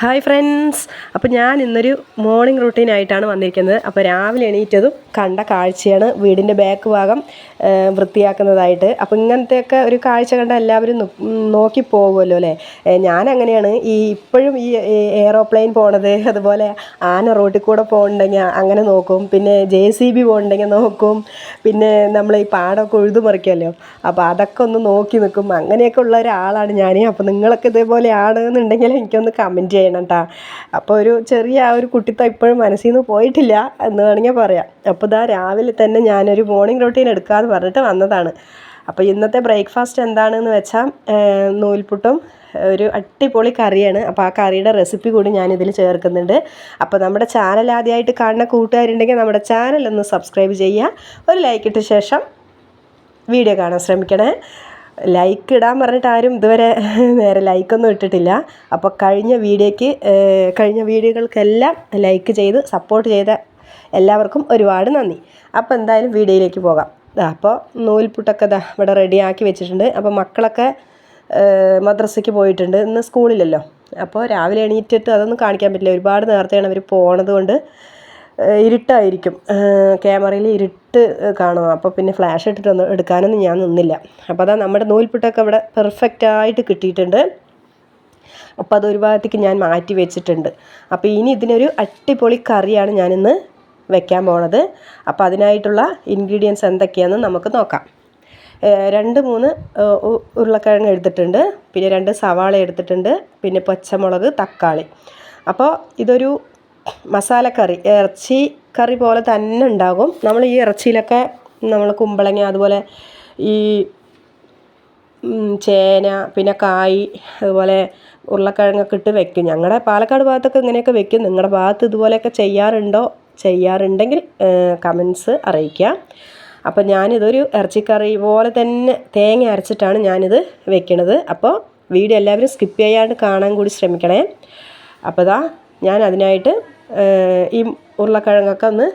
Hi friends അപ്പോൾ ഞാൻ ഇന്നൊരു മോർണിംഗ് റുട്ടീനായിട്ടാണ് വന്നിരിക്കുന്നത്. അപ്പോൾ രാവിലെ എണീറ്റതും കണ്ട കാഴ്ചയാണ് വീടിന്റെ ബാക്ക് ഭാഗം വൃത്തിയാക്കുന്നതായിട്ട്. അപ്പോൾ ഇങ്ങനത്തെയൊക്കെ ഒരു കാഴ്ച കണ്ട എല്ലാവരും നോക്കി പോകുമല്ലോ അല്ലേ? ഞാൻ അങ്ങനെയാണ്. ഈ ഇപ്പോഴും ഈ എയറോപ്ലെയിൻ പോണത് അതുപോലെ ആന റോട്ടിൽ കൂടെ പോകുന്നുണ്ടെങ്കിൽ അങ്ങനെ നോക്കും. പിന്നെ ജെ സി ബി പോകുന്നുണ്ടെങ്കിൽ നോക്കും. പിന്നെ നമ്മൾ ഈ പാടമൊക്കെ ഉഴുതു മറിക്കുമല്ലോ. അപ്പോൾ അതൊക്കെ ഒന്ന് നോക്കി നിൽക്കും. അങ്ങനെയൊക്കെ ഉള്ള ഒരാളാണ് ഞാൻ അപ്പോൾ നിങ്ങളൊക്കെ ഇതേപോലെ ആണെന്നുണ്ടെങ്കിൽ എനിക്കൊന്ന് കമന്റ് ചെയ്യണം അപ്പോൾ ഒരു ചെറിയ ആ ഒരു കുട്ടിത്തം ഇപ്പോഴും മനസ്സിൽ നിന്ന് പോയിട്ടില്ല എന്ന് വേണമെങ്കിൽ പറയാം. അപ്പോൾ ഇതാ രാവിലെ തന്നെ ഞാനൊരു മോർണിംഗ് റൊട്ടീൻ എടുക്കാമെന്ന് പറഞ്ഞിട്ട് വന്നതാണ്. അപ്പോൾ ഇന്നത്തെ ബ്രേക്ക്ഫാസ്റ്റ് എന്താണെന്ന് വെച്ചാൽ നൂൽപുട്ടും ഒരു അടിപൊളി കറിയാണ്. അപ്പോൾ ആ കറിയുടെ റെസിപ്പി കൂടി ഞാൻ ഇതിൽ ചേർക്കുന്നുണ്ട്. അപ്പോൾ നമ്മുടെ ചാനൽ ആദ്യമായിട്ട് കാണുന്ന കൂട്ടുകാരുണ്ടെങ്കിൽ നമ്മുടെ ചാനൽ ഒന്ന് സബ്സ്ക്രൈബ് ചെയ്യുക. ഒരു ലൈക്ക് ശേഷം വീഡിയോ കാണാൻ ശ്രമിക്കണേ. ലൈക്ക് ഇടാൻ പറഞ്ഞിട്ട് ആരും ഇതുവരെ നേരെ ലൈക്കൊന്നും ഇട്ടിട്ടില്ല. അപ്പോൾ കഴിഞ്ഞ വീഡിയോയ്ക്ക് കഴിഞ്ഞ വീഡിയോകൾക്കെല്ലാം ലൈക്ക് ചെയ്ത് സപ്പോർട്ട് ചെയ്ത എല്ലാവർക്കും ഒരുപാട് നന്ദി. അപ്പോൾ എന്തായാലും വീഡിയോയിലേക്ക് പോകാം. അപ്പോൾ നൂൽപുട്ടൊക്കെ ഇതാ ഇവിടെ റെഡിയാക്കി വെച്ചിട്ടുണ്ട്. അപ്പോൾ മക്കളൊക്കെ മദ്രസയ്ക്ക് പോയിട്ടുണ്ട്. ഇന്ന് സ്കൂളിലല്ലോ അപ്പോൾ രാവിലെ എണീറ്റിട്ട് അതൊന്നും കാണിക്കാൻ പറ്റില്ല. ഒരുപാട് നേരത്തെയാണ് അവർ പോണത് കൊണ്ട്. ഇരുട്ടായിരിക്കും. ക്യാമറയിൽ ഇരുട്ട് കാണും അപ്പോൾ പിന്നെ ഫ്ലാഷ് ഇട്ടിട്ടൊന്നും എടുക്കാനൊന്നും ഞാൻ നിന്നില്ല. അപ്പോൾ അതാ നമ്മുടെ നൂൽപുട്ടൊക്കെ ഇവിടെ പെർഫെക്റ്റായിട്ട് കിട്ടിയിട്ടുണ്ട്. അപ്പോൾ അത് ഒരു ഭാഗത്തേക്ക് ഞാൻ മാറ്റി വെച്ചിട്ടുണ്ട്. അപ്പോൾ ഇനി ഇതിനൊരു അടിപൊളി കറിയാണ് ഞാനിന്ന് വെക്കാൻ പോണത്. അപ്പോൾ അതിനായിട്ടുള്ള ഇൻഗ്രീഡിയൻസ് എന്തൊക്കെയാണെന്ന് നമുക്ക് നോക്കാം. രണ്ട് മൂന്ന് ഉരുളക്കിഴങ്ങ് എടുത്തിട്ടുണ്ട്. പിന്നെ രണ്ട് സവാള എടുത്തിട്ടുണ്ട്. പിന്നെ പച്ചമുളക് തക്കാളി. അപ്പോൾ ഇതൊരു മസാലക്കറി ഇറച്ചി കറി പോലെ തന്നെ ഉണ്ടാകും. നമ്മൾ ഈ ഇറച്ചിയിലൊക്കെ നമ്മൾ കുമ്പളങ്ങ അതുപോലെ ഈ ചേന പിന്നെ കായ് അതുപോലെ ഉരുളക്കിഴങ്ങൊക്കെ ഇട്ട് വെക്കും. ഞങ്ങളുടെ പാലക്കാട് ഭാഗത്തൊക്കെ ഇങ്ങനെയൊക്കെ വെക്കും. നിങ്ങളുടെ ഭാഗത്ത് ഇതുപോലെയൊക്കെ ചെയ്യാറുണ്ടോ? ചെയ്യാറുണ്ടെങ്കിൽ കമൻസ് അറിയിക്കുക. അപ്പോൾ ഞാനിതൊരു ഇറച്ചിക്കറി പോലെ തന്നെ തേങ്ങ അരച്ചിട്ടാണ് ഞാനിത് വെക്കണത്. അപ്പോൾ വീഡിയോ എല്ലാവരും സ്കിപ്പ് ചെയ്യാണ്ട് കാണാൻ കൂടി ശ്രമിക്കണേ. അപ്പോൾ ഇതാ ഞാൻ അതിനായിട്ട് ഈ ഉരുളക്കിഴങ്ങൊക്കെ ഒന്ന്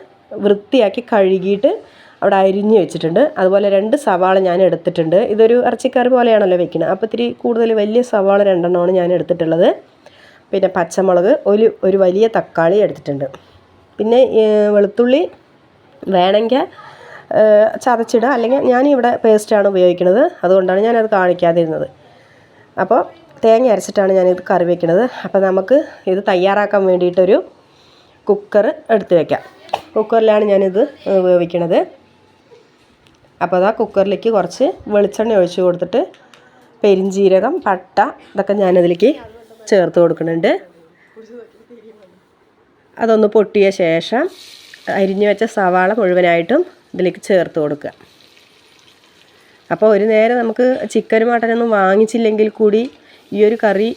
വൃത്തിയാക്കി കഴുകിയിട്ട് അവിടെ അരിഞ്ഞ് വെച്ചിട്ടുണ്ട്. അതുപോലെ രണ്ട് സവാള ഞാൻ എടുത്തിട്ടുണ്ട്. ഇതൊരു ഇറച്ചിക്കറി പോലെയാണല്ലോ വെക്കുന്നത് അപ്പോൾ ഇത്തിരി കൂടുതൽ വലിയ സവാള രണ്ടെണ്ണമാണ് ഞാൻ എടുത്തിട്ടുള്ളത്. പിന്നെ പച്ചമുളക് ഒരു ഒരു വലിയ തക്കാളി എടുത്തിട്ടുണ്ട്. പിന്നെ വെളുത്തുള്ളി വേണമെങ്കിൽ ചതച്ചിടുക. അല്ലെങ്കിൽ ഞാനിവിടെ പേസ്റ്റാണ് ഉപയോഗിക്കുന്നത്. അതുകൊണ്ടാണ് ഞാനത് കാണിക്കാതിരുന്നത്. അപ്പോൾ തേങ്ങ അരച്ചിട്ടാണ് ഞാനിത് കറി വെക്കുന്നത് അപ്പോൾ നമുക്ക് ഇത് തയ്യാറാക്കാൻ വേണ്ടിയിട്ടൊരു കുക്കർ എടുത്ത് വെക്കാം. കുക്കറിലാണ് ഞാനിത് വേവിക്കണത്. അപ്പോൾ അതാ കുക്കറിലേക്ക് കുറച്ച് വെളിച്ചെണ്ണ ഒഴിച്ച് കൊടുത്തിട്ട് പെരിഞ്ജീരകം പട്ട ഇതൊക്കെ ഞാനതിലേക്ക് ചേർത്ത് കൊടുക്കുന്നുണ്ട്. അതൊന്ന് പൊട്ടിയ ശേഷം അരിഞ്ഞു വെച്ച സവാള മുഴുവനായിട്ടും ഇതിലേക്ക് ചേർത്ത് കൊടുക്കുക. അപ്പോൾ ഒരു നേരം നമുക്ക് ചിക്കനും മട്ടനൊന്നും വാങ്ങിച്ചില്ലെങ്കിൽ കൂടി ഈ ഒരു കറി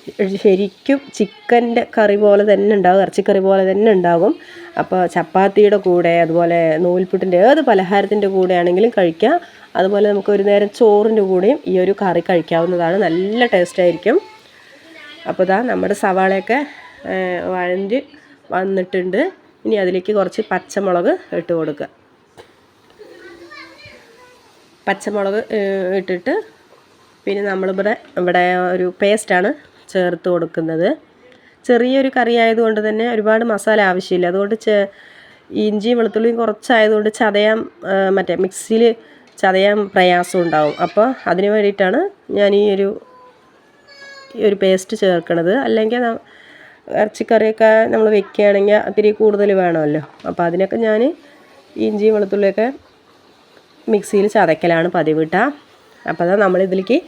ശരിക്കും ചിക്കന്റെ കറി പോലെ തന്നെ ഉണ്ടാകും ഇറച്ചിക്കറി പോലെ തന്നെ ഉണ്ടാകും. അപ്പോൾ ചപ്പാത്തിയുടെ കൂടെ അതുപോലെ നൂൽപുട്ടിന്റെ ഏത് പലഹാരത്തിന്റെ കൂടെ ആണെങ്കിലും കഴിക്കാം. അതുപോലെ നമുക്ക് ഒരു നേരം ചോറിന്റെ കൂടെയും ഈ ഒരു കറി കഴിക്കാവുന്നതാണ്. നല്ല ടേസ്റ്റ് ആയിരിക്കും. അപ്പോൾ ഇതാ നമ്മുടെ സവാളയൊക്കെ വഴഞ്ഞ് വന്നിട്ടുണ്ട്. ഇനി അതിലേക്ക് കുറച്ച് പച്ചമുളക് ഇട്ട് കൊടുക്കുക. പച്ചമുളക് ഇട്ടിട്ട് പിന്നെ നമ്മളിവിടെ ഇവിടെ ഒരു പേസ്റ്റാണ് ചേർത്ത് കൊടുക്കുന്നത്. ചെറിയൊരു കറി ആയതുകൊണ്ട് തന്നെ ഒരുപാട് മസാല ആവശ്യമില്ല. അതുകൊണ്ട് ചെ ഇഞ്ചിയും വെളുത്തുള്ളിയും കുറച്ചായതുകൊണ്ട് ചതയാൻ മറ്റേ മിക്സിയിൽ ചതയാൻ പ്രയാസം ഉണ്ടാവും. അപ്പോൾ അതിന് വേണ്ടിയിട്ടാണ് ഞാൻ ഈ ഒരു ഈ ഒരു പേസ്റ്റ് ചേർക്കണത്. അല്ലെങ്കിൽ ഇറച്ചിക്കറിയൊക്കെ നമ്മൾ വെക്കുകയാണെങ്കിൽ ഇത്തിരി കൂടുതൽ വേണമല്ലോ. അപ്പോൾ അതിനൊക്കെ ഞാൻ ഇഞ്ചിയും വെളുത്തുള്ളിയൊക്കെ മിക്സിയിൽ ചതക്കലാണ് പതിവ് കേട്ടോ അപ്പോൾ അതാ നമ്മളിതിലേക്ക്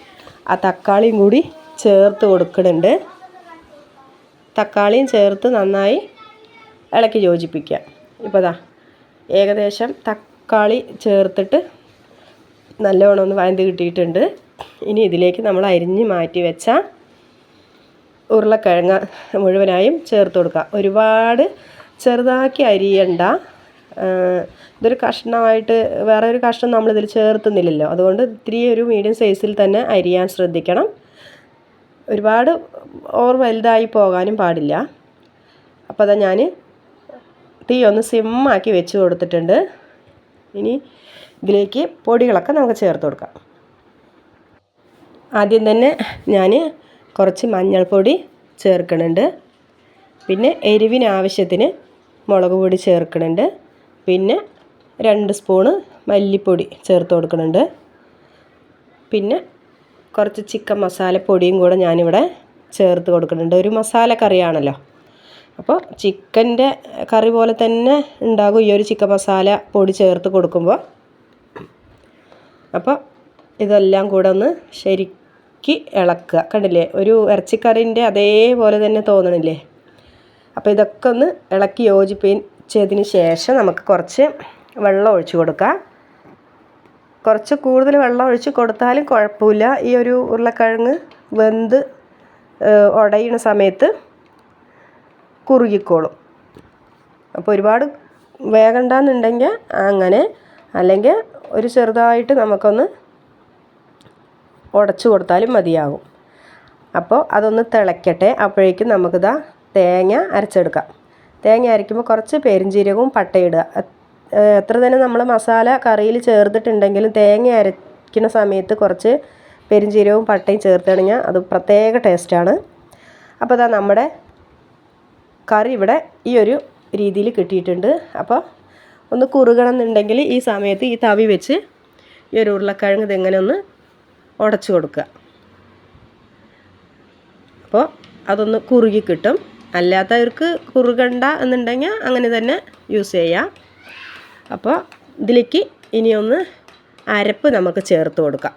ആ തക്കാളിയും കൂടി ചേർത്ത് കൊടുക്കുന്നുണ്ട്. തക്കാളിയും ചേർത്ത് നന്നായി ഇളക്കി യോജിപ്പിക്കുക. ഇപ്പോൾ അതാ ഏകദേശം തക്കാളി ചേർത്തിട്ട് നല്ലോണം ഒന്ന് വഴന്ത് കിട്ടിയിട്ടുണ്ട്. ഇനി ഇതിലേക്ക് നമ്മൾ അരിഞ്ഞ് മാറ്റി വെച്ച ഉരുളക്കിഴങ്ങ് മുഴുവനായും ചേർത്ത് കൊടുക്കുക. ഒരുപാട് ചെറുതാക്കി അരിയണ്ട ഇതൊരു കഷ്ണമായിട്ട് വേറെ ഒരു കഷ്ണം നമ്മളിതിൽ ചേർത്തുന്നില്ലല്ലോ. അതുകൊണ്ട് ഇത്തിരി ഒരു മീഡിയം സൈസിൽ തന്നെ അരിയാൻ ശ്രദ്ധിക്കണം. ഒരുപാട് ഓവർ വലുതായി പോകാനും പാടില്ല. അപ്പോൾ അതാ ഞാൻ തീ ഒന്ന് സിമ്മാക്കി വെച്ച് കൊടുത്തിട്ടുണ്ട്. ഇനി ഇതിലേക്ക് പൊടികളൊക്കെ നമുക്ക് ചേർത്ത് കൊടുക്കാം. ആദ്യം തന്നെ ഞാൻ കുറച്ച് മഞ്ഞൾപ്പൊടി ചേർക്കുന്നുണ്ട് പിന്നെ എരിവിന് ആവശ്യത്തിന് മുളക് പൊടി ചേർക്കുന്നുണ്ട് പിന്നെ രണ്ട് സ്പൂണ് മല്ലിപ്പൊടി ചേർത്ത് കൊടുക്കുന്നുണ്ട്. പിന്നെ കുറച്ച് ചിക്കൻ മസാലപ്പൊടിയും കൂടെ ഞാനിവിടെ ചേർത്ത് കൊടുക്കുന്നുണ്ട്. ഒരു മസാല കറിയാണല്ലോ. അപ്പോൾ ചിക്കന്റെ കറി പോലെ തന്നെ ഉണ്ടാകും ഈ ഒരു ചിക്കൻ മസാല പൊടി ചേർത്ത് കൊടുക്കുമ്പോൾ. അപ്പോൾ ഇതെല്ലാം കൂടെ ഒന്ന് ശരിക്ക് ഇളക്കുക. കണ്ടില്ലേ? ഒരു ഇറച്ചിക്കറിന്റെ അതേപോലെ തന്നെ തോന്നണില്ലേ? അപ്പോൾ ഇതൊക്കെ ഒന്ന് ഇളക്കി യോജിപ്പിച്ചതിന് ശേഷം നമുക്ക് കുറച്ച് വെള്ളം ഒഴിച്ചു കൊടുക്കാം. കുറച്ച് കൂടുതൽ വെള്ളം ഒഴിച്ച് കൊടുത്താലും കുഴപ്പമില്ല. ഈ ഒരു ഉരുളക്കിഴങ്ങ് വെന്ത് ഉടയുന്ന സമയത്ത് കുറുകിക്കോളും. അപ്പോൾ ഒരുപാട് വേഗണ്ടെന്നുണ്ടെങ്കിൽ അങ്ങനെ അല്ലെങ്കിൽ ഒരു ചെറുതായിട്ട് നമുക്കൊന്ന് ഉടച്ചു കൊടുത്താലും മതിയാകും. അപ്പോൾ അതൊന്ന് തിളയ്ക്കട്ടെ അപ്പോഴേക്കും നമുക്കിതാ തേങ്ങ അരച്ചെടുക്കാം. തേങ്ങ അരയ്ക്കുമ്പോൾ കുറച്ച് പെരിഞ്ജീരകവും പട്ടയിടുക. എത്ര തന്നെ നമ്മൾ മസാല കറിയിൽ ചേർത്തിട്ടുണ്ടെങ്കിലും തേങ്ങ അരയ്ക്കുന്ന സമയത്ത് കുറച്ച് പെരിഞ്ചീരകവും പട്ടയും ചേർത്ത് കഴിഞ്ഞാൽ അത് പ്രത്യേക ടേസ്റ്റാണ്. അപ്പോൾ ഇതാ നമ്മുടെ കറി ഇവിടെ ഈ ഒരു രീതിയിൽ കിട്ടിയിട്ടുണ്ട്. അപ്പോൾ ഒന്ന് കുറുകണം എന്നുണ്ടെങ്കിൽ ഈ സമയത്ത് ഈ തവി വെച്ച് ഈ ഒരു ഉരുളക്കിഴങ്ങ് ഇതെങ്ങനെ ഒന്ന് ഉടച്ചു കൊടുക്കുക. അപ്പോൾ അതൊന്ന് കുറുകി കിട്ടും. അല്ലാത്തവർക്ക് കുറുകണ്ട എന്നുണ്ടെങ്കിൽ അങ്ങനെ തന്നെ യൂസ് ചെയ്യാം. അപ്പോൾ ഇതിലേക്ക് ഇനിയൊന്ന് അരപ്പ് നമുക്ക് ചേർത്ത് കൊടുക്കാം.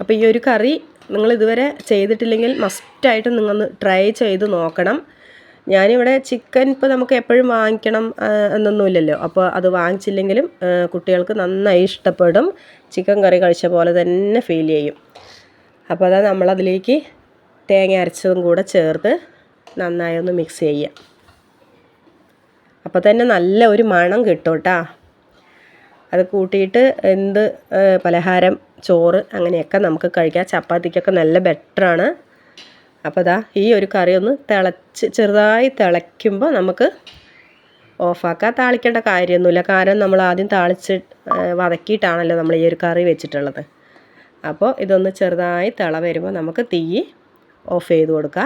അപ്പോൾ ഈ ഒരു കറി നിങ്ങൾ ഇതുവരെ ചെയ്തിട്ടില്ലെങ്കിൽ മസ്റ്റായിട്ട് നിങ്ങൾ ട്രൈ ചെയ്ത് നോക്കണം. ഞാനിവിടെ ചിക്കൻ ഇപ്പോൾ നമുക്ക് എപ്പോഴും വാങ്ങിക്കണം എന്നൊന്നുമില്ലല്ലോ. അപ്പോൾ അത് വാങ്ങിച്ചില്ലെങ്കിലും കുട്ടികൾക്ക് നന്നായി ഇഷ്ടപ്പെടും. ചിക്കൻ കറി കഴിച്ച പോലെ തന്നെ ഫീൽ ചെയ്യും. അപ്പോൾ അതാ നമ്മളതിലേക്ക് തേങ്ങ അരച്ചതും കൂടെ ചേർത്ത് നന്നായി ഒന്ന് മിക്സ് ചെയ്യുക അപ്പോൾ തന്നെ നല്ല ഒരു മണം കിട്ടും കേട്ടോ അത് കൂട്ടിയിട്ട് എന്ത് പലഹാരം ചോറ് അങ്ങനെയൊക്കെ നമുക്ക് കഴിക്കാം. ചപ്പാത്തിക്കൊക്കെ നല്ല ബെറ്ററാണ് അപ്പോൾ ദാ ഈ ഒരു കറി ഒന്ന് തിളച്ച് ചെറുതായി തിളയ്ക്കുമ്പോൾ നമുക്ക് ഓഫാക്കാൻ താളിക്കേണ്ട കാര്യമൊന്നുമില്ല. കാരണം നമ്മൾ ആദ്യം താളിച്ച് വതക്കിയിട്ടാണല്ലോ നമ്മൾ ഈ ഒരു കറി വെച്ചിട്ടുള്ളത്. അപ്പോൾ ഇതൊന്ന് ചെറുതായി തിള വരുമ്പോൾ നമുക്ക് തീ ഓഫ് ചെയ്ത് കൊടുക്കുക.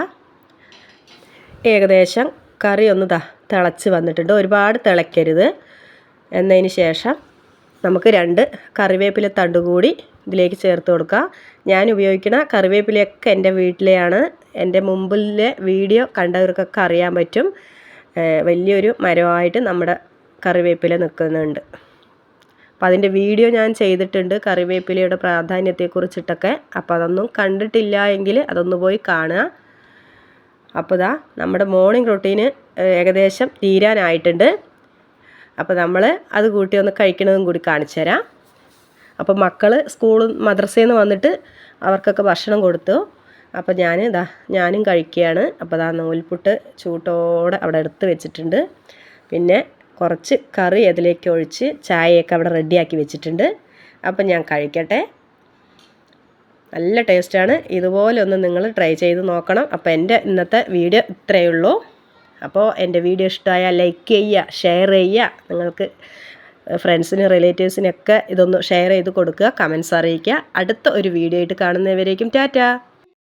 ഏകദേശം കറി ഒന്ന് ത തിളച്ച് വന്നിട്ടുണ്ട്. ഒരുപാട് തിളയ്ക്കരുത്. എന്നതിന് ശേഷം നമുക്ക് രണ്ട് കറിവേപ്പില തണ്ട് കൂടി ഇതിലേക്ക് ചേർത്ത് കൊടുക്കുക. ഞാൻ ഉപയോഗിക്കുന്ന കറിവേപ്പിലയൊക്കെ എന്റെ വീട്ടിലെയാണ്. എന്റെ മുമ്പിലെ വീഡിയോ കണ്ടവർക്കൊക്കെ അറിയാൻ പറ്റും. വലിയൊരു മരമായിട്ട് നമ്മുടെ കറിവേപ്പില നിൽക്കുന്നുണ്ട്. അപ്പോൾ അതിന്റെ വീഡിയോ ഞാൻ ചെയ്തിട്ടുണ്ട് കറിവേപ്പിലയുടെ പ്രാധാന്യത്തെക്കുറിച്ചിട്ടൊക്കെ. അപ്പോൾ അതൊന്നും കണ്ടിട്ടില്ല എങ്കിൽ അതൊന്ന് പോയി കാണുക. അപ്പോൾ ഇതാ നമ്മുടെ മോർണിംഗ് റൊട്ടീന് ഏകദേശം തീരാനായിട്ടുണ്ട്. അപ്പോൾ നമ്മൾ അത് കൂട്ടി ഒന്ന് കഴിക്കണതും കൂടി കാണിച്ചു തരാം. അപ്പോൾ മക്കൾ സ്കൂളിൽ മദ്രസയിൽ നിന്ന് വന്നിട്ട് അവർക്കൊക്കെ ഭക്ഷണം കൊടുത്തു. അപ്പോൾ ഞാൻ ഇതാ ഞാനും കഴിക്കുകയാണ്. അപ്പോൾ ഇതാ നൂൽപുട്ട് ചൂട്ടോടെ അവിടെ എടുത്ത് വെച്ചിട്ടുണ്ട്. പിന്നെ കുറച്ച് കറി അതിലേക്ക് ഒഴിച്ച് ചായയൊക്കെ അവിടെ റെഡിയാക്കി വെച്ചിട്ടുണ്ട്. അപ്പം ഞാൻ കഴിക്കട്ടെ. നല്ല ടേസ്റ്റാണ്. ഇതുപോലെ ഒന്ന് നിങ്ങൾ ട്രൈ ചെയ്ത് നോക്കണം. അപ്പോൾ എന്റെ ഇന്നത്തെ വീഡിയോ ഇത്രയേ ഉള്ളൂ. അപ്പോൾ എന്റെ വീഡിയോ ഇഷ്ടമായാൽ ലൈക്ക് ചെയ്യുക ഷെയർ ചെയ്യുക. നിങ്ങൾക്ക് ഫ്രണ്ട്സിനും റിലേറ്റീവ്സിനൊക്കെ ഇതൊന്ന് ഷെയർ ചെയ്ത് കൊടുക്കുക കമൻസ് അറിയിക്കുക. അടുത്ത ഒരു വീഡിയോ ആയിട്ട് കാണുന്നവരേക്കും ടാറ്റ.